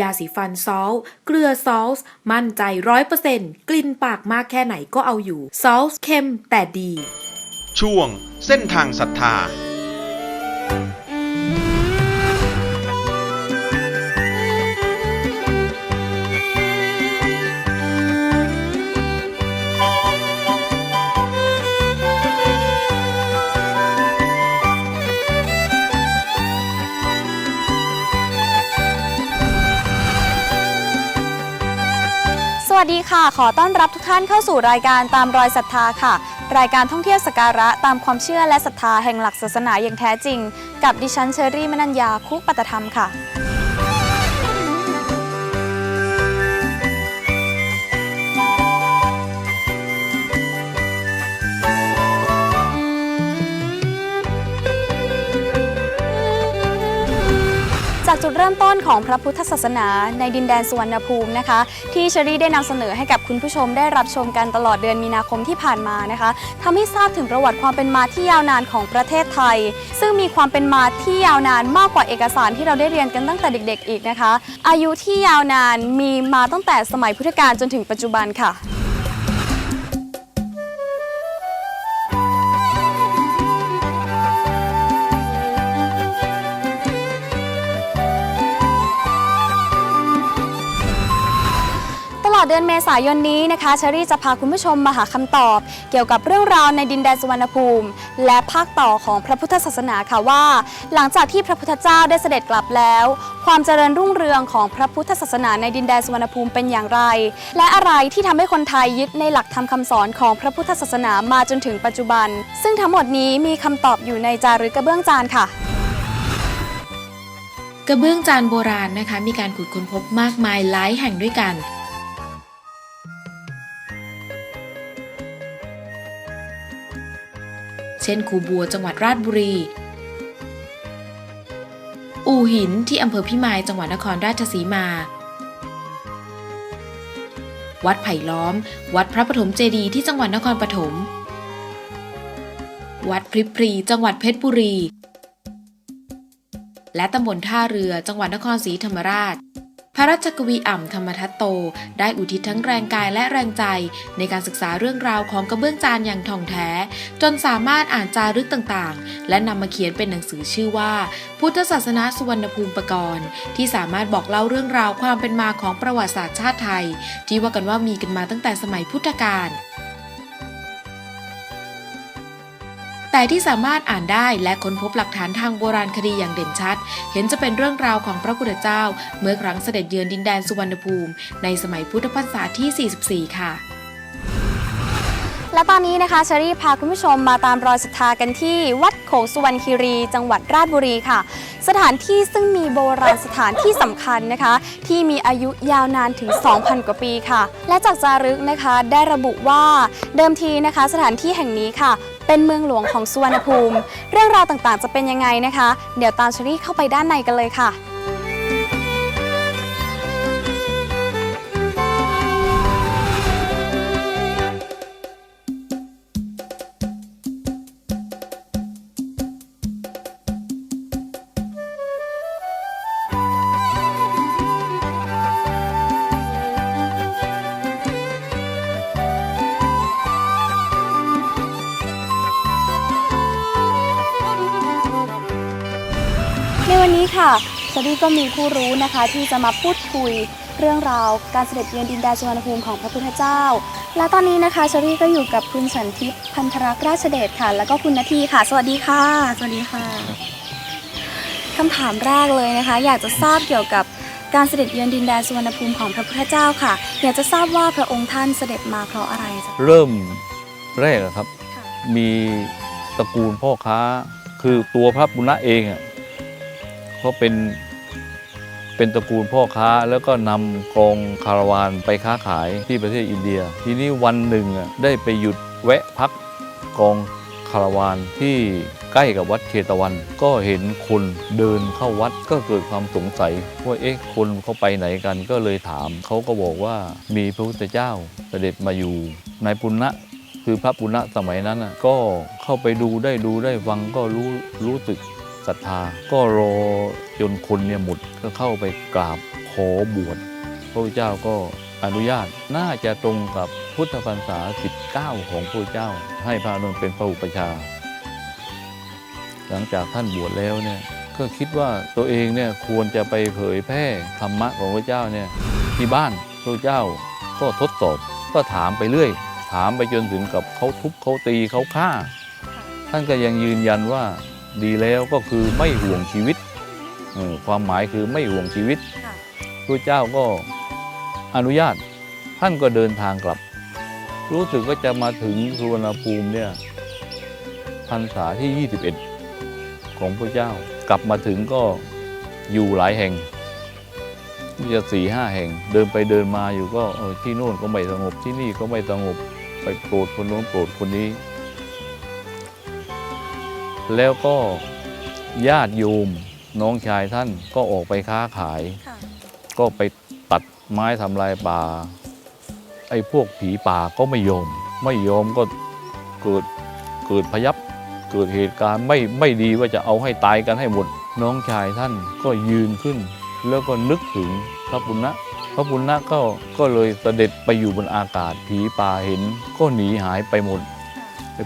ยาสีฟันซอลเกลือซอลส์มั่นใจร้อยเปอร์เซ็นต์กลิ่นปากมากแค่ไหนก็เอาอยู่ซอลส์เค็มแต่ดี ช่วงเส้นทางศรัทธา วัสดีค่ะ ขอต้อนรับทุกท่านเข้าสู่รายการตามรอยศรัทธาค่ะ รายการท่องเที่ยวสการะตามความเชื่อและศรัทธาแห่งหลักศาสนาอย่างแท้จริง กับดิฉันเชอรี่มนัญญาคุปตธรรมค่ะ จากจุดเริ่มต้นของพระพุทธศาสนาในดินแดนสุวรรณภูมินะคะ ที่เชอรี่ได้นำเสนอให้กับคุณผู้ชมได้รับชมกันตลอดเดือนมีนาคมที่ผ่านมานะคะทำให้ทราบถึงประวัติความเป็นมาที่ยาวนานของประเทศไทย ซึ่งมีความเป็นมาที่ยาวนานมากกว่าเอกสารที่เราได้เรียนกันตั้งแต่เด็ก ๆ อีกนะคะ อายุที่ยาวนานมีมาตั้งแต่สมัยพุทธกาลจนถึงปัจจุบันค่ะ เดือนเมษายนนี้นะคะเชอรี่จะพาคุณผู้ชมมาหาคำตอบ เกี่ยวกับเรื่องราวในดินแดนสุวรรณภูมิ และภาคต่อของพระพุทธศาสนาค่ะว่า หลังจากที่พระพุทธเจ้าได้เสด็จกลับแล้ว ความเจริญรุ่งเรืองของพระพุทธศาสนาในดินแดนสุวรรณภูมิเป็นอย่างไร และอะไรที่ทำให้คนไทยยึดในหลักธรรมคำสอนของพระพุทธศาสนามาจนถึงปัจจุบัน ซึ่งทั้งหมดนี้มีคำตอบอยู่ในจารึกกระเบื้องจานค่ะกระเบื้องจานโบราณนะคะ มีการขุดค้นพบมากมายหลายแห่งด้วยกัน ช่นคูบัวจังหวัดราชบุรี อู่หินที่อำเภอพิมายจังหวัดนครราชสีมา วัดไผ่ล้อม วัดพระปฐมเจดีย์ที่จังหวัดนครปฐม วัดพริบพรีจังหวัดเพชรบุรี และตำบลท่าเรือจังหวัดนครศรีธรรมราช พระราชกวีอ่ำธรรมทัตโต ได้อุทิศทั้งแรงกายและแรงใจ ในการศึกษาเรื่องราวของกระเบื้องจานอย่างท่องแท้ จนสามารถอ่านจารึกต่างๆ และนำมาเขียนเป็นหนังสือชื่อว่า พุทธศาสนาสุวรรณภูมิปกรณ์ ที่สามารถบอกเล่าเรื่องราวความเป็นมาของประวัติศาสตร์ชาติไทย ที่ว่ากันว่ามีกันมาตั้งแต่สมัยพุทธกาล แต่ที่สามารถอ่านได้และค้นพบหลักฐานทางโบราณคดีอย่างเด่นชัด เห็นจะเป็นเรื่องราวของพระพุทธเจ้า เมื่อครั้งเสด็จเยือนดินแดนสุวรรณภูมิ ในสมัยพุทธพรรษาที่ 44 ค่ะและตอนนี้นะคะเชอรี่พาคุณผู้ชมมาตามรอยศรัทธากันที่วัดโขงสุวรรณคีรี จังหวัดราชบุรีค่ะ สถานที่ซึ่งมีโบราณสถานที่สำคัญนะคะ ที่มีอายุยาวนานถึง 2,000 กว่าปีค่ะ และจากจารึกนะคะได้ระบุว่าเดิมทีนะคะ สถานที่แห่งนี้ค่ะ เป็นเมืองหลวงของสุวรรณภูมิ เรื่องราวต่างๆ จะเป็นยังไงนะคะ เดี๋ยวตามเชอรี่เข้าไปด้านในกันเลยค่ะ ค่ะเชอรี่ก็มีผู้รู้นะคะที่จะมาพูดคุยเรื่องราวการเสด็จเยือนดินแดนสุวรรณภูมิของพระพุทธเจ้า และตอนนี้นะคะเชอรี่ก็อยู่กับคุณสันทิพย์พันธรักษ์ราชเดชค่ะ แล้วก็คุณนาทีค่ะ สวัสดีค่ะ สวัสดีค่ะคำถามแรกเลยนะคะ อยากจะทราบเกี่ยวกับการเสด็จเยือนดินแดนสุวรรณภูมิของพระพุทธเจ้าค่ะ อยากจะทราบว่าพระองค์ท่านเสด็จมาเพราะอะไรจ๊ะเริ่มแรกอะครับค่ะมีตระกูลพ่อค้า คือตัวพระปุณณะเองอะ เขาเป็นเป็นตระกูลพ่อค้าแล้วก็นำกองคาราวานไปค้าขายที่ประเทศอินเดีย ทีนี้วันหนึ่งอะได้ไปหยุดแวะพักกองคาราวานที่ใกล้กับวัดเชตวัน ก็เห็นคนเดินเข้าวัดก็เกิดความสงสัยว่าเอ๊ะคนเขาไปไหนกันก็เลยถาม เขาก็บอกว่ามีพระพุทธเจ้าเสด็จมาอยู่ในปุณณะคือพระปุณณะสมัยนั้นน่ะก็เข้าไปดูได้ดูได้ฟังก็รู้รู้สึก ศรัทธา ก็รอจนคนเนี่ยหมดก็เข้าไปกราบขอบวชพระพุทธเจ้าก็อนุญาตน่าจะตรงกับพุทธพรรษา 19 ของพระพุทธเจ้า ให้พระนนท์เป็นพระอุปชา หลังจากท่านบวชแล้วเนี่ยก็คิดว่าตัวเองเนี่ยควรจะไปเผยแพร่ธรรมะของพระเจ้าเนี่ยที่บ้านพระเจ้าก็ทดสอบก็ถามไปเรื่อย ถามไปจนถึงกับเขาทุบเขาตีเขาฆ่า ท่านก็ยังยืนยันว่า ดีแล้วก็คือไม่ห่วงชีวิตเออความหมายคือไม่ห่วงชีวิตพระเจ้าก็อนุญาตท่านก็เดินทางกลับ รู้สึกว่าจะมาถึงสุวรรณภูมิเนี่ยพรรษาที่ 21 ของพระเจ้ากลับมาถึงก็อยู่หลายแห่งจะสี่ห้าแห่ง เดินไปเดินมาอยู่ก็เออที่โน่นก็ไม่สงบที่นี่ก็ไม่สงบไปโปรดคนโน้นโปรดคนนี้ แล้วก็ญาติโยมน้องชายท่านก็ออกไปค้าขายก็ไปตัดไม้ทำลายป่า ไอ้พวกผีป่าก็ไม่ยอม ไม่ยอมก็เกิดเกิดพยับ เกิดเหตุการณ์ไม่ไม่ดีว่าจะเอาให้ตายกันให้หมด น้องชายท่านก็ยืนขึ้น แล้วก็นึกถึงพระปุณณะพระปุณณะก็ก็เลยเสด็จไปอยู่บนอากาศผีป่าเห็น ก็หนีหายไปหมดไอ้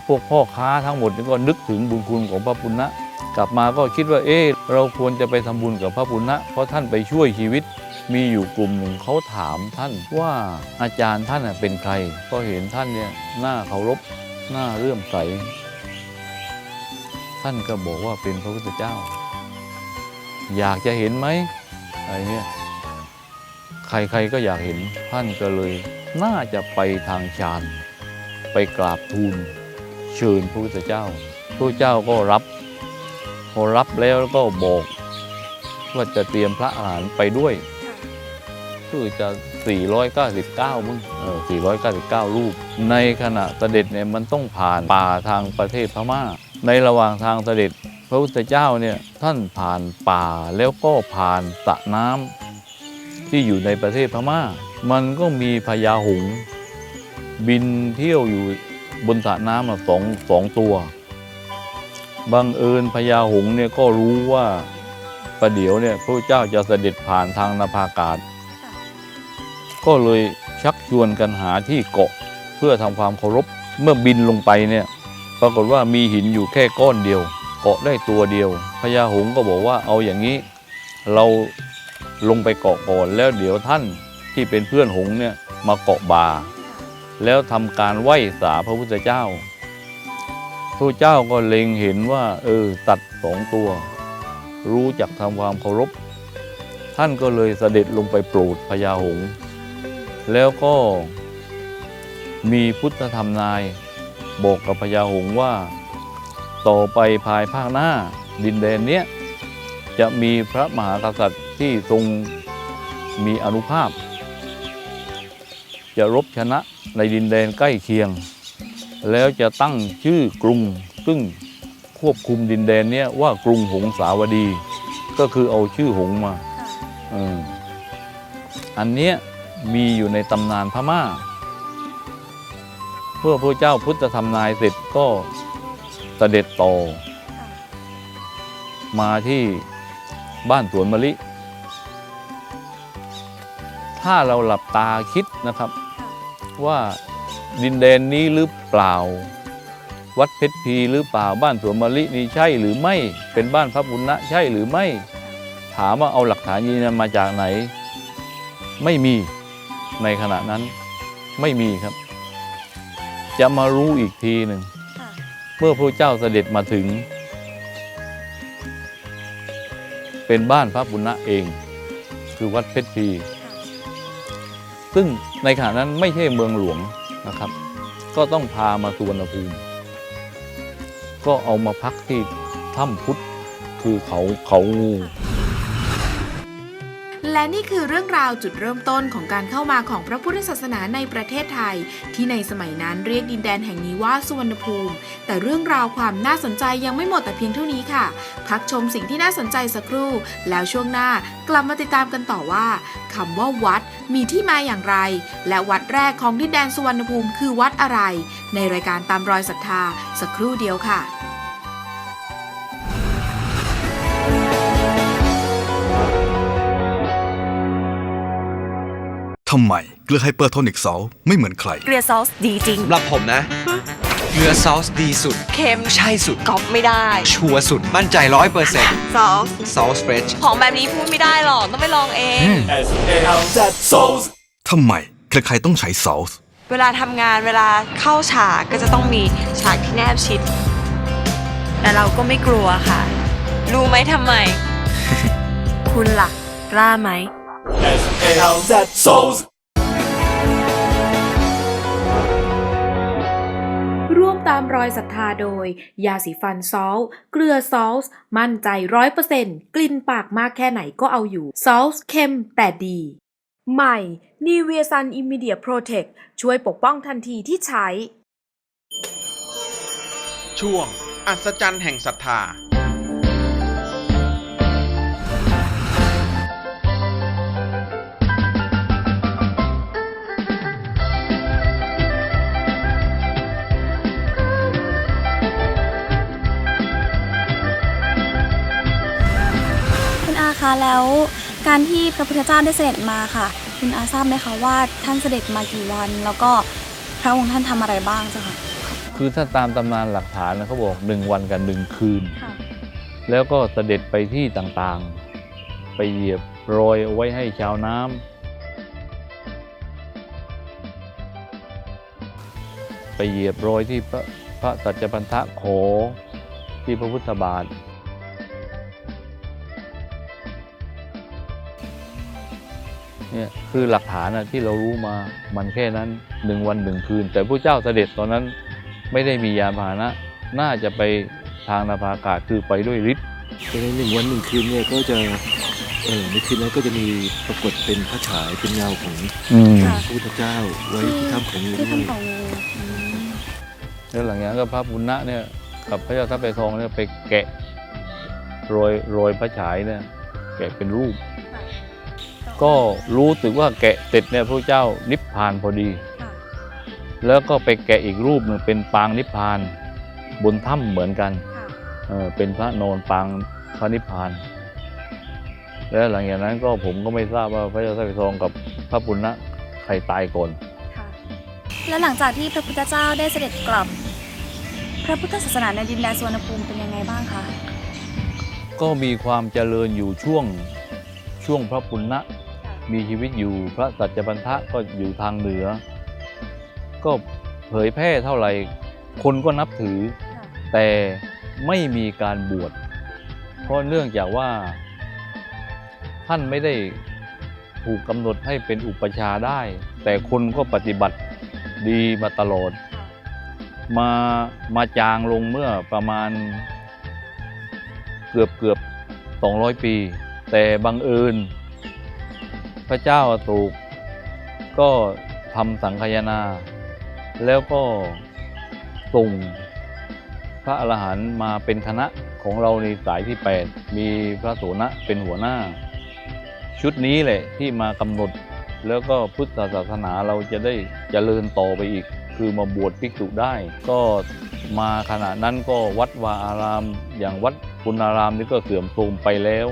พวกพ่อค้าทั้งหมดนี่ก็นึกถึงบุญคุณของพระปุณณะกลับมาก็คิดว่าเอ๊เราควรจะไปทำบุญกับพระปุณณะเพราะท่านไปช่วยชีวิต มีอยู่กลุ่มหนึ่งเขาถามท่านว่าอาจารย์ท่านเป็นใคร ก็เห็นท่านเนี่ยหน้าเคารพหน้าเรื่อมใส ท่านก็บอกว่าเป็นพระพุทธเจ้า อยากจะเห็นไหมอะไรเนี่ยใครๆก็อยากเห็นท่านก็เลย น่าจะไปทางฌานไปกราบทูล เชิญพระพุทธเจ้าพระเจ้าก็รับพอรับแล้วก็บอกว่าจะเตรียมพระอาหารไปด้วยคือจะ 499มึงเออ499 รูป ในขณะเสด็จเนี่ยมันต้องผ่านป่าทางประเทศพม่า ในระหว่างทางเสด็จ พระพุทธเจ้าเนี่ยท่านผ่านป่าแล้วก็ผ่านสระน้ำที่อยู่ในประเทศพม่า มันก็มีพญาหงส์บินเที่ยวอยู่ บนสระน้ำสองสองตัวบังเอิญพญาหงเนี่ยก็รู้ว่าประเดี๋ยวเนี่ยพระเจ้าจะเสด็จผ่านทางนภาอากาศ ก็เลยชักชวนกันหาที่เกาะเพื่อทำความเคารพเมื่อบินลงไปเนี่ยปรากฏว่ามีหินอยู่แค่ก้อนเดียว เกาะได้ตัวเดียวพญาหงก็บอกว่าเอาอย่างนี้ เราลงไปเกาะก่อนแล้วเดี๋ยวท่านที่เป็นเพื่อนหงเนี่ยมาเกาะบ่า แล้วทำการไหว้สาพระพุทธเจ้าพระเจ้าก็เล็งเห็นว่า เออตัดสองตัว รู้จักทำความเคารพ ท่านก็เลยเสด็จลงไปโปรดพญาหงส์แล้วก็มีพุทธธรรมนาย บอกกับพญาหงส์ว่า ต่อไปภายภาคหน้าดินแดนเนี้ยจะมีพระมหากษัตริย์ที่ทรงมีอนุภาพ จะรบชนะ ในดินแดนใกล้เคียง แล้วจะตั้งชื่อกรุง ซึ่งควบคุมดินแดนเนี้ยว่ากรุงหงสาวดี ก็คือเอาชื่อหงมาเอออันเนี้ยมีอยู่ในตำนานพม่าเพื่อพระเจ้าพุทธธรรมนายเสร็จก็เสด็จต่อ มาที่บ้านสวนมะลิ ถ้าเราหลับตาคิดนะครับ ว่าดินแดนนี้หรือเปล่า วัดเพชรพีหรือเปล่าบ้านสวนมะลินี่ใช่หรือไม่เป็นบ้านพระบุญนะใช่หรือไม่ ถามว่าเอาหลักฐานยืนยันมาจากไหน ไม่มีในขณะนั้นไม่มีครับ จะมารู้อีกทีหนึ่งเมื่อพระเจ้าเสด็จมาถึง เป็นบ้านพระบุญนะเอง คือวัดเพชรพี ซึ่งในขณะนั้นไม่ใช่เมืองหลวงนะครับ ก็ต้องพามาสุวรรณภูมิ ก็เอามาพักที่ถ้ำพุทธคือเขาเขางู และนี่คือเรื่องราวจุดเริ่มต้นของการเข้ามาของพระพุทธศาสนาในประเทศไทย ที่ในสมัยนั้นเรียกดินแดนแห่งนี้ว่าสุวรรณภูมิ แต่เรื่องราวความน่าสนใจยังไม่หมดแต่เพียงเท่านี้ค่ะ พักชมสิ่งที่น่าสนใจสักครู่ แล้วช่วงหน้ากลับมาติดตามกันต่อว่าคำว่าวัดมีที่มาอย่างไร และวัดแรกของดินแดนสุวรรณภูมิคือวัดอะไร ในรายการตามรอยศรัทธาสักครู่เดียวค่ะ ทำไมเกลือไฮเปอร์โทนิกซอลไม่เหมือนใคร เกลือซอสดีจริง สำหรับผมนะ เกลือซอสดีสุด เค็มใช่สุด ก๊อปไม่ได้ชัวร์สุด มั่นใจร้อยเปอร์เซ็นต์ซอสซอสเฟรชของแบบนี้พูดไม่ได้หรอก ต้องไปลองเอง ทำไมใครๆต้องใช้ซอส เวลาทำงานเวลาเข้าฉากก็จะต้องมีฉากที่แนบชิด แต่เราก็ไม่กลัวค่ะ รู้ไหมทำไม คุณล่ะ กล้าไหม ร่วมตามรอยศรัทธาโดย ยาสีฟันซอลเกลือซอลมั่นใจร้อยเปอร์เซ็นต์กลิ่นปากมากแค่ไหนก็เอาอยู่ซอลเค็มแต่ดี ใหม่ n i v e a Sun Immediate Protect ช่วยปกป้องทันทีที่ใช้ ช่วง อัศจรรย์แห่งศรัทธา แล้วการที่พระพุทธเจ้าได้เสด็จมาค่ะ คุณอาทราบไหมคะว่าท่านเสด็จมากี่วัน แล้วก็พระองค์ท่านทำอะไรบ้างเจ้าค่ะคือถ้าตามตำนานหลักฐานนะเขาบอกหนึ่งวันกับหนึ่งคืน แล้วก็เสด็จไปที่ต่างๆ ไปเหยียบโรยเอาไว้ให้ชาวน้ำไปเหยียบโรยที่พระพระสัจพันธะโขที่พระพุทธบาท เนี่ยคือหลักฐานนะที่เรารู้มามันแค่นั้นหนึ่งวันหนึ่งคืน แต่พระเจ้าเสด็จตอนนั้นไม่ได้มียานพาหนะ น่าจะไปทางนภาอากาศคือไปด้วยฤทธิ์ในหนึ่งวันหนึ่งคืนเนี่ยก็จะเออในคืนนั้นก็จะมีปรากฏเป็นพระฉายเป็นเงาของค่ะพระพุทธเจ้าไว้ที่ถ้ำของงูที่ด้วยทำของงูอืมแล้วหลังจากนั้นก็พระบุญนะเนี่ยกับพระเจ้าทัพไปทองเนี่ยไปแกะโรยโรยพระฉายเนี่ยแกะเป็นรูป ก็รู้สึกว่าแกะเสร็จเนี่ยพระเจ้านิพพานพอดีค่ะแล้วก็ไปแกะอีกรูปหนึ่งเป็นปางนิพพาน บนถ้ำเหมือนกันค่ะเออเป็นพระโนนปางพระนิพพาน แล้วหลังจากนั้นก็ผมก็ไม่ทราบว่าพระเจ้าทัพไปทองกับพระปุณณะใครตายก่อนค่ะแล้วหลังจากที่พระพุทธเจ้าได้เสด็จกลับ พระพุทธศาสนาในดินแดนสุวรรณภูมิเป็นยังไงบ้างคะก็มีความเจริญอยู่ช่วง ช่วงพระปุณณะมีชีวิตอยู่พระสัจจพันธะก็อยู่ทางเหนือ ก็เผยแพร่เท่าไหร่คนก็นับถือ แต่ไม่มีการบวชเพราะเนื่องจากว่า ท่านไม่ได้ถูกกำหนดให้เป็นอุปชฌาย์ได้ แต่คนก็ปฏิบัติดีมาตลอด มามาจางลงเมื่อประมาณเกือบเกือบ200 ปี แต่บังเอิญพระเจ้าอโศกก็ทำสังคายนา แล้วก็ส่งพระอรหันต์มาเป็นคณะของเราในสายที่ 8 มีพระโสนะเป็นหัวหน้า ชุดนี้แหละที่มากำหนดแล้วก็พุทธศาสนาเราจะได้เจริญต่อไปอีก คือมาบวชภิกษุได้ ก็มาขณะนั้นก็วัดวาอาราม อย่างวัดปุณารามนี่ก็เสื่อมโทรมไปแล้ว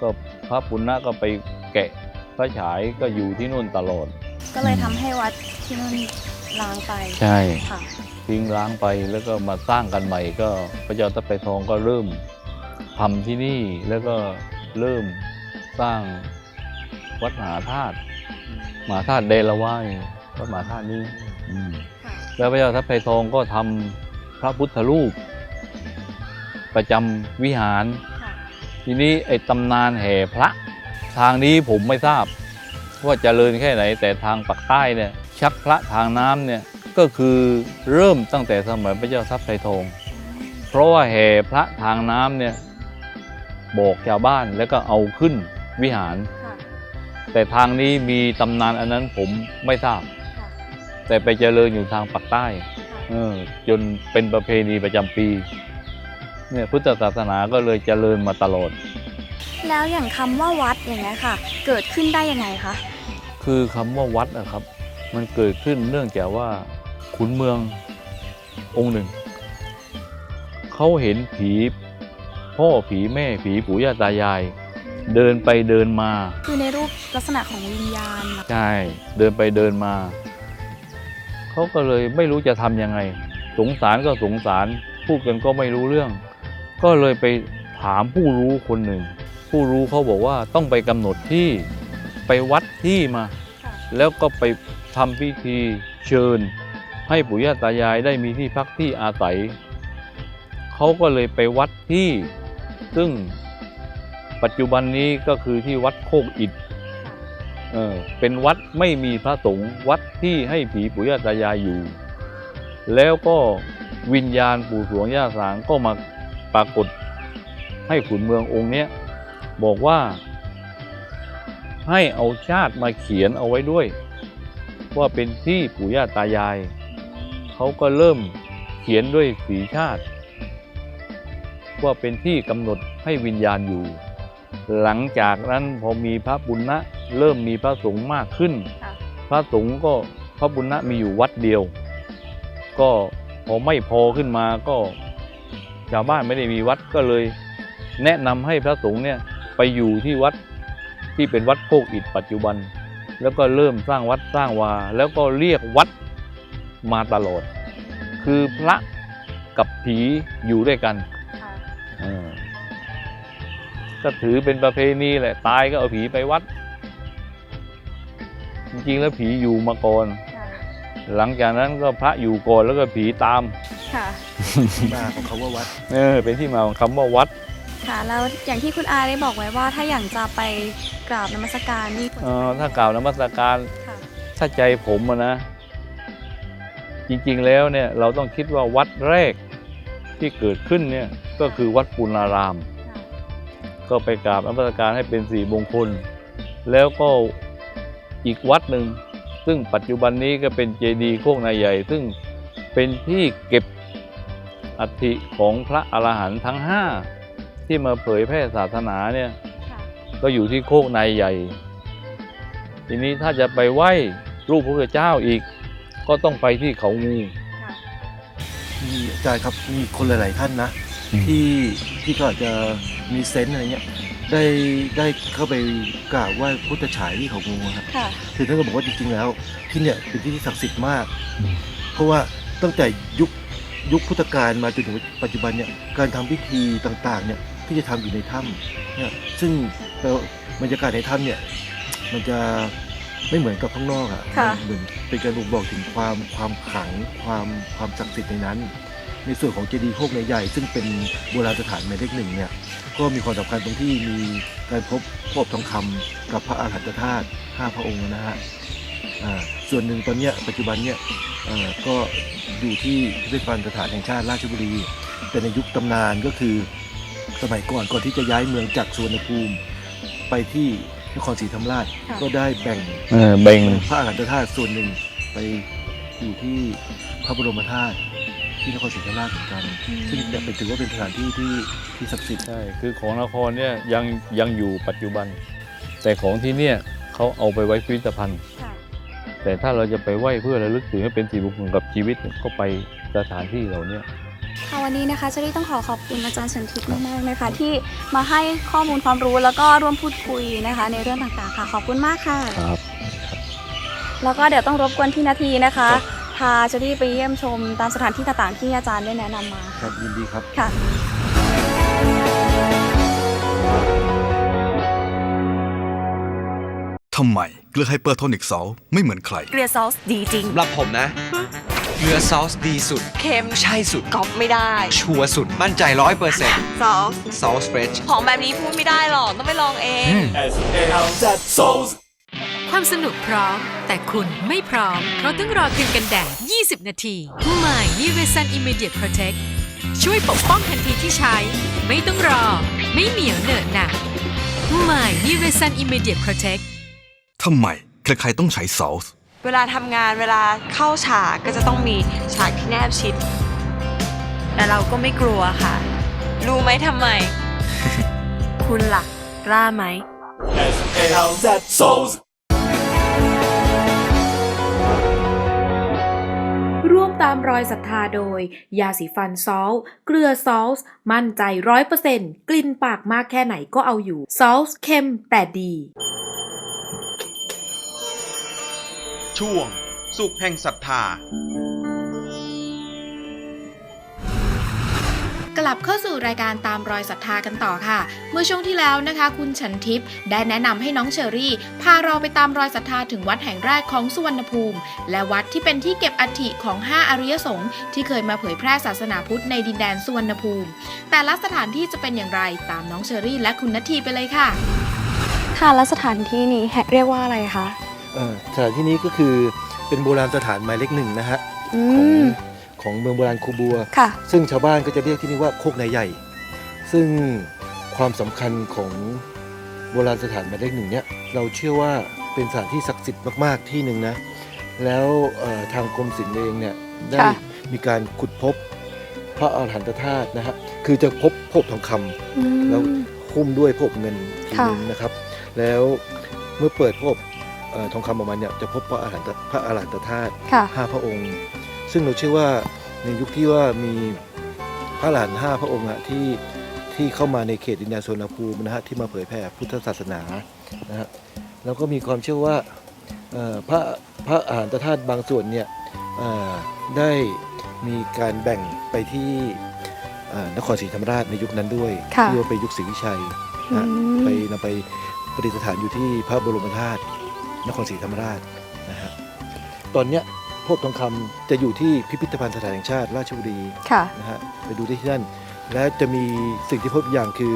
ก็พระปุณณะก็ไปแกะพระฉายก็อยู่ที่นู่นตลอด ก็เลยทำให้วัดที่นู่นล้างไปใช่ ค่ะ ทิ้งร้างไปแล้วก็มาสร้างกันใหม่ก็พระเจ้าทัพไปทองก็เริ่มทำที่นี่แล้วก็เริ่มสร้างวัดมหาธาตุมหาธาตุเดลวายวัดมหาธาตุนี้อืมค่ะ แล้วพระเจ้าทัพไปทองก็ทำพระพุทธรูป ประจำวิหารค่ะ ทีนี้ไอ้ตำนานแห่พระ ทางนี้ผมไม่ทราบ ว่าเจริญแค่ไหนแต่ทางปากใต้เนี่ยชักพระทางน้ำเนี่ยก็คือเริ่มตั้งแต่สมัยพระเจ้าทรัพย์ไทยทอง เพราะว่าแห่พระทางน้ำเนี่ยบอกชาวบ้านแล้วก็เอาขึ้นวิหารค่ะแต่ทางนี้มีตำนานอันนั้นผมไม่ทราบค่ะแต่ไปเจริญอยู่ทางปากใต้ค่ะเออจนเป็นประเพณีประจำปี เนี่ยพุทธศาสนาก็เลยเจริญมาตลอด แล้วอย่างคำว่าวัดอย่างเงี้ยค่ะ เกิดขึ้นได้ยังไงคะ คือคำว่าวัดนะครับ มันเกิดขึ้นเนื่องจากว่าขุนเมืององค์หนึ่ง เขาเห็นผีพ่อผีแม่ผีปู่ย่าตายาย เดินไปเดินมา คือในรูปลักษณะของวิญญาณเหรอใช่ เดินไปเดินมา เขาก็เลยไม่รู้จะทำยังไง สงสารก็สงสาร พูดกันก็ไม่รู้เรื่อง ก็เลยไปถามผู้รู้คนหนึ่ง ผู้รู้เขาบอกว่าต้องไปกำหนดที่ไปวัดที่มาค่ะแล้วก็ไปทำพิธีเชิญ ให้ปู่ย่าตายายได้มีที่พักที่อาศัยเขาก็เลยไปวัดที่ ซึ่งปัจจุบันนี้ก็คือที่วัดโคกอิฐเออเป็นวัดไม่มีพระสงฆ์วัดที่ให้ผีปู่ย่าตายายอยู่ แล้วก็วิญญาณปู่สวงย่าสางก็มา ปรากฏให้ขุนเมืององค์เนี้ยบอกว่า ให้เอาชาติมาเขียนเอาไว้ด้วย ว่าเป็นที่ปู่ย่าตายาย เขาก็เริ่มเขียนด้วยสีชาติ ว่าเป็นที่กำหนดให้วิญญาณอยู่ หลังจากนั้นพอมีพระบุญนะเริ่มมีพระสงฆ์มากขึ้นค่ะพระสงฆ์ก็พระบุญนะมีอยู่วัดเดียว ก็พอไม่พอขึ้นมาก็ ชาวบ้านไม่ได้มีวัดก็เลย แนะนำให้พระสงฆ์เนี่ยไปอยู่ที่วัดที่เป็นวัดโคกอิฐปัจจุบัน แล้วก็เริ่มสร้างวัดสร้างวา แล้วก็เรียกวัดมาตลอด คือพระกับผีอยู่ด้วยกันค่ะเออก็ถือเป็นประเพณีแหละ ตายก็เอาผีไปวัด จริงๆแล้วผีอยู่มาก่อนค่ะหลังจากนั้นก็พระอยู่ก่อนแล้วก็ผีตาม ค่ะ มาของเขาว่าวัด เออเป็นที่มาของคำว่าวัดค่ะแล้วอย่างที่คุณอาได้บอกไว้ว่าถ้าอย่างจะไปกราบนมัสการนี่ควรเอจะอไปถ้ากล่าวนมัสการ ค่ะ ถ้าใจผมอะนะ จริงๆแล้วเนี่ยเราต้องคิดว่าวัดแรกที่เกิดขึ้นเนี่ยก็คือวัดปุณารามค่ะก็ไปกราบนมัสการให้เป็นสี่มงคล แล้วก็อีกวัดหนึ่ง ซึ่งปัจจุบันนี้ก็เป็นเจดีย์โคกนายใหญ่ ซึ่งเป็นที่เก็บ อัฐิของพระอรหันต์ทั้งห้าที่มาเผยแพร่ศาสนาเนี่ยค่ะก็อยู่ที่โคกนายใหญ่ ทีนี้ถ้าจะไปไหว้รูปพระพุทธเจ้าอีก ก็ต้องไปที่เขางูค่ะมีอาจารย์ครับมีคนหลาย ๆ ท่านนะอืมที่ที่ก็อาจจะมีเซนส์อะไรเงี้ยได้ได้เข้าไปกราบไหว้พุทธฉายที่เขางูครับค่ะคือท่านก็บอกว่าจริง ๆ แล้ว ที่เนี่ยเป็นที่ที่ศักดิ์สิทธิ์มาก เพราะว่าตั้งแต่ยุค ยุคพุทธกาลมาจนถึงปัจจุบันเนี่ยการทำพิธีต่างๆเนี่ยที่จะทำอยู่ในถ้ำเนี่ยซึ่งเราบรรยากาศในถ้ำเนี่ยมันจะไม่เหมือนกับข้างนอกอะค่ะมันเหมือนเป็นการบ่งบอกถึงความความขลังความความศักดิ์สิทธิ์ในนั้น ในส่วนของเจดีย์โคกในใหญ่ ซึ่งเป็นโบราณสถานหมายเลขหนึ่งเนี่ยก็มีความสำคัญตรงที่มีการพบพบทองคำกับพระอาหารหันตธาตุห้าพระองค์นะฮะอ่า ส่วนหนึ่งตอนเนี้ยปัจจุบันเนี่ยเอ่อก็อยู่ที่พิพิธภัณฑ์สถานแห่งชาติราชบุรี แต่ในยุคตำนานก็คือสมัยก่อนก่อนที่จะย้ายเมืองจากสุวรรณภูมิ ไปที่นครศรีธรรมราชค่ะก็ได้แบ่งเออเบ่งพระอาหารหันตธาตุส่วนหนึ่งไปอยู่ที่พระบรมธาตุที่นครศรีธรรมราชเหมือนกัน ซึ่งเนี่ยเป็นถือว่าเป็นสถานที่ที่ที่ศักดิ์สิทธิ์ใช่คือของนครเนี่ยยังยังอยู่ปัจจุบัน แต่ของที่เนี่ยเขาเอาไปไว้พิพิธภัณฑ์ค่ะ แต่ถ้าเราจะไปไหว้เพื่อระลึกถึงให้เป็นสีมงคลกับชีวิตเนี่ยก็ไปสถานที่เหล่าเนี้ยค่ะวันนี้นะคะเชอรี่ต้องขอขอบคุณอาจารย์สันทิพย์มากๆนะคะ ที่มาให้ข้อมูลความรู้แล้วก็ร่วมพูดคุยนะคะ ในเรื่องต่างๆค่ะ ขอบคุณมากค่ะครับแล้วก็เดี๋ยวต้องรบกวนพี่นาทีนะคะพาเชอรี่ไปเยี่ยมชมตามสถานที่ต่างๆที่อาจารย์ได้แนะนำมาครับยินดีครับค่ะ ทำไมเกลือไฮเปอร์โทนิกซอลไม่เหมือนใคร เกลือซอสดีจริง สำหรับผมนะ เกลือซอสดีสุด เค็มใช่สุดก๊อปไม่ได้ชัวร์สุด มั่นใจร้อยเปอร์เซ็นต์ซอสซอสเฟรช ของแบบนี้พูดไม่ได้หรอก ต้องไปลองเอง ความสนุกพร้อม แต่คุณไม่พร้อม เพราะต้องรอคืนกันแดด 20 นาทีใหม่ n i v e s u n Immediate Protect ช่วยปกป้องทันทีที่ใช้ ไม่ต้องรอ ไม่เหนียวเหนอะหนะใหม่ n i v e s u n Immediate Protect ทำไมใครๆต้องใช้ซอสเวลาทำงานเวลาเข้าฉากก็จะต้องมีฉากที่แนบชิด แต่เราก็ไม่กลัวค่ะ รู้ไหมทำไม คุณล่ะกล้าไหมร่วมตามรอยศรัทธาโดย ยาสีฟันซอลเกลือซอลส์มั่นใจร้อยเปอร์เซ็นต์กลิ่นปากมากแค่ไหนก็เอาอยู่ซอลส์เค็มแต่ดี ช่วง สุขแห่งศรัทธา กลับเข้าสู่รายการตามรอยศรัทธากันต่อค่ะ เมื่อช่วงที่แล้วนะคะ คุณฉันทิพย์ได้แนะนำให้น้องเชอรี่ พาเราไปตามรอยศรัทธาถึงวัดแห่งแรกของสุวรรณภูมิ และวัดที่เป็นที่เก็บอัฐิของ 5 อริยสงฆ์ที่เคยมาเผยแพร่ศาสนาพุทธในดินแดนสุวรรณภูมิ แต่ละสถานที่จะเป็นอย่างไรตามน้องเชอรี่ และคุณนัททีไปเลยค่ะ ค่ะแล้วสถานที่นี้เรียกว่าอะไรคะ เอ่อสถานที่นี้ก็คือเป็นโบราณสถานหมายเลขหนึ่งนะฮะอืของมของเมืองโบราณคูบัว ค่ะ ซึ่งชาวบ้านก็จะเรียกที่นี่ว่าโคกนายใหญ่ ซึ่งความสำคัญของโบราณสถานหมายเลขหนึ่งเนี่ยเราเชื่อว่าเป็นสถานที่ศักดิ์สิทธิ์มากๆที่หนึ่งนะ แล้วเอ่อทางกรมศิลป์เองเนี่ยได้ค่ะ มีการขุดพบพระอาหารหันตธาตุนะฮะคือจะพบพบทองคำ อืม แล้วหุ้มด้วยพบเงินทีค่ะ นึงนะครับ แล้วเมื่อเปิดพบเอ่อ ทองคำออกมาเนี่ยจะพบพระอาหารพระอาหารธาตุค่ะ ห้าพระองค์ ซึ่งเราเชื่อว่าในยุคที่ว่ามีพระหลานห้าพระองค์อะที่ที่เข้ามาในเขตดินแดนโซนภูมินะฮะที่มาเผยแผ่พุทธศาสนานะฮะแล้วก็มีความเชื่อว่าเอ่อพระพระอาหารธาตุบางส่วนเนี่ยเอ่อได้มีการแบ่งไปที่เอ่อนครศรีธรรมราชในยุคนั้นด้วยค่ะที่ว่าเป็นยุคศรีวิชัยอืนะมไปนำไปประดิษฐานอยู่ที่พระบรมธาตุ นครศรีธรรมราชนะฮะตอนเนี้ยพวกทองคำจะอยู่ที่พิพิธภัณฑ์สถานแห่งชาติราชบุรีค่ะ นะฮะไปดูได้ที่นั่น และจะมีสิ่งที่พบอย่างคือ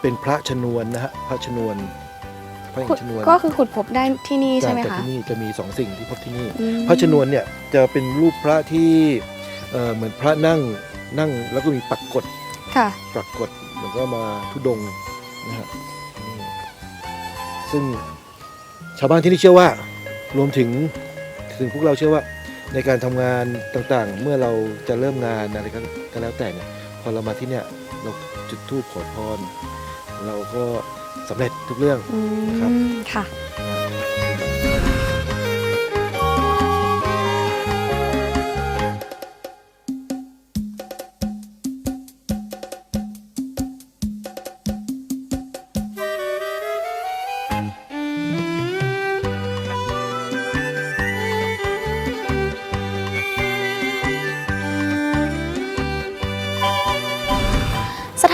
เป็นพระชนวนนะฮะพระชนวนพระแห่งชนวนก็คือขุดพบได้ที่นี่ใช่ไหมจากคะที่นี่จะมีสองสิ่งที่พบที่นี่ อืมพระชนวนเนี่ยจะเป็นรูปพระที่เอ่อเหมือนพระนั่งนั่งแล้วก็มีปักกฎค่ะปรากฏแล้วก็มาทุดงค์นะฮะนี่ซึ่ง ชาวบ้านที่นี่เชื่อว่า รวมถึงถึงพวกเราเชื่อว่า ในการทำงานต่างๆ เมื่อเราจะเริ่มงานอะไรก็กแล้วแต่เนี่ยพอเรามาที่เนี่ยเราจุดธูปขอพร เราก็สำเร็จทุกเรื่องอืครับค่ะ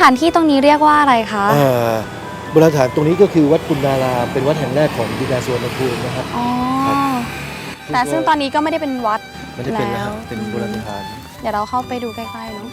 ถานที่ตรงนี้เรียกว่าอะไรคะ อ่าโบราณสถานตรงนี้ก็คือวัดปุณณารามเป็นวัดแห่งแรกของดินแดนสวนภูมินะครับ อ๋อ ครับ แต่ซึ่งตอนนี้ก็ไม่ได้เป็นวัด ไม่ได้เป็นนะแล้ฮะวเป็นโบราณสถาน เดี๋ยวเราเข้าไปดูใกล้ๆเนาะ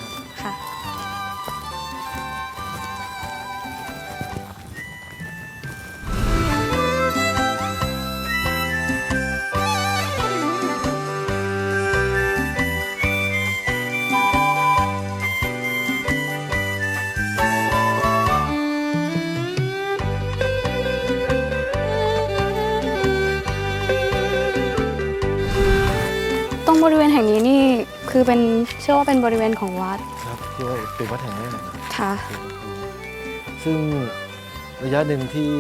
บริเวณแห่งนี้นี่คือเป็นเชื่อว่าเป็นบริเวณของวัดครับที่ว่าเป็นวัดแห่งแรกนะค่ะ ซึ่งระยะหนึ่งที่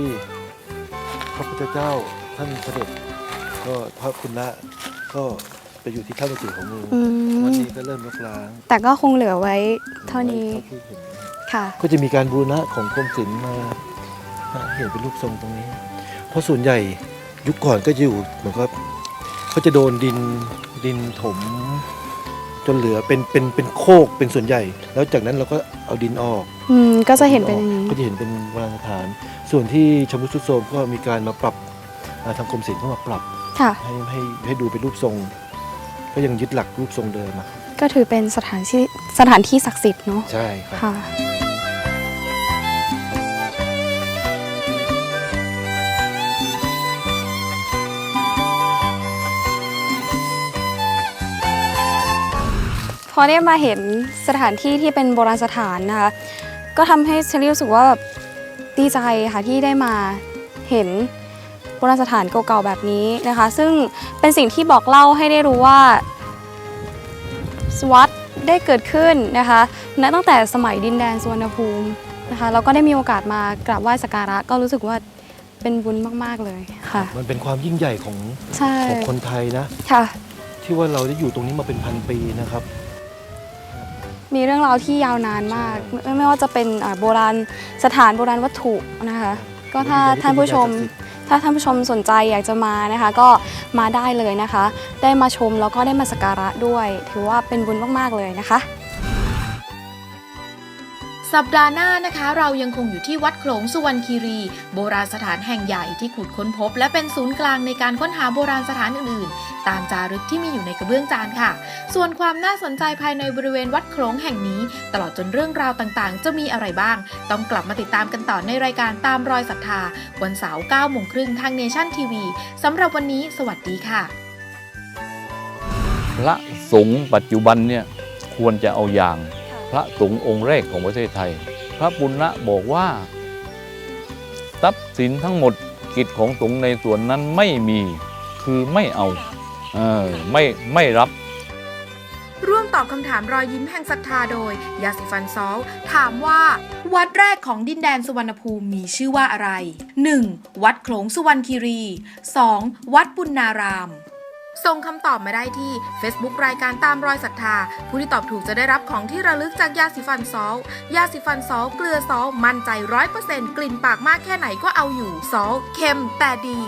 พระพุทธเจ้าท่านเสด็จก็พระคุณละก็ไปอยู่ที่ท่าตุสีของมืออืวัมนนี้ก็เริ่มลกล้างแต่ก็คงเหลือไว้เท่านี้เท่าที่เห็นค่ะ ก็จะมีการบูรณะของกรมศิลป์มาเห็นเป็นรูปทรงตรงนี้ เพราะส่วนใหญ่ยุคก่อนก็จะอยู่เหมือนกับเขาจะโดนดิน ดินถม จนเหลือเป็นเป็นเป็นโคกเป็นส่วนใหญ่ แล้วจากนั้นเราก็เอาดินออกอืมก็จะเห็นเป็นอย่างนี้ก็จะเห็นเป็นโบราณสถาน ส่วนที่ชำรุดทรุดโทรมก็มีการมาปรับอ่าทางกรมศิลป์เข้ามาปรับค่ะ ให้ให้ให้ดูเป็นรูปทรง ก็ยังยึดหลักรูปทรงเดิมอะก็ถือเป็นสถานที่สถานที่ศักดิ์สิทธิ์เนาะใช่ครับ ค่ะ พอได้มาเห็นสถานที่ที่เป็นโบราณสถานนะคะ ก็ทำให้เชลี่รู้สึกว่าแบบดีใจค่ะที่ได้มาเห็นโบราณสถานเก่าๆแบบนี้นะคะ ซึ่งเป็นสิ่งที่บอกเล่าให้ได้รู้ว่าวัดได้เกิดขึ้นนะคะณตั้งแต่สมัยดินแดนสุวรรณภูมินะคะแล้วก็ได้มีโอกาสมากราบไหว้สักการะก็รู้สึกว่าเป็นบุญมากๆเลยค่ะ มันเป็นความยิ่งใหญ่ของใช่ของคนไทยนะ ค่ะ ที่ว่าเราได้อยู่ตรงนี้มาเป็นพันปีนะครับ มีเรื่องราวที่ยาวนานมาก ไม่ไม่ว่าจะเป็นอ่าโบราณสถานโบราณวัตถุนะคะ ก็ถ้าโอ้ยท่านผู้ชมเป็นวิญญาณศักดิ์สิทธิ์ถ้าท่านผู้ชมสนใจอยากจะมานะคะ ก็มาได้เลยนะคะ ได้มาชมแล้วก็ได้มาสักการะด้วย ถือว่าเป็นบุญมากๆเลยนะคะ สัปดาห์หน้านะคะ เรายังคงอยู่ที่วัดโขลงสุวรรณคีรี โบราณสถานแห่งใหญ่ที่ขุดค้นพบ และเป็นศูนย์กลางในการค้นหาโบราณสถานอื่นๆ ตามจารึกที่มีอยู่ในกระเบื้องจานค่ะ ส่วนความน่าสนใจภายในบริเวณวัดโขลงแห่งนี้ ตลอดจนเรื่องราวต่างๆ จะมีอะไรบ้าง ต้องกลับมาติดตามกันต่อในรายการตามรอยศรัทธา วันเสาร์9โมงครึ่งทางเนชั่นทีวีสำหรับวันนี้ สวัสดีค่ะ พระสงฆ์ปัจจุบันเนี่ยควรจะเอาอย่าง พระสงฆ์องค์แรกของประเทศไทย พระปุณณะบอกว่าทรัพย์สินทั้งหมดกิจของสงฆ์ในส่วนนั้นไม่มีคือไม่เอาเออไม่ไม่รับ ร่วมตอบคำถามรอยยิ้มแห่งศรัทธาโดย ยาสีฟันซอลถามว่า วัดแรกของดินแดนสุวรรณภูมิมีชื่อว่าอะไร 1. วัดโขลงสุวรรณคีรี 2. วัดปุณนาราม ส่งคำตอบมาได้ที่ Facebook รายการตามรอยศรัทธา ผู้ที่ตอบถูกจะได้รับของที่ระลึกจากยาสีฟันซอลยาสีฟันซอลเกลือซอลมั่นใจร้อยเปอร์เซ็นต์กลิ่นปากมากแค่ไหนก็เอาอยู่ซอลเค็มแต่ดี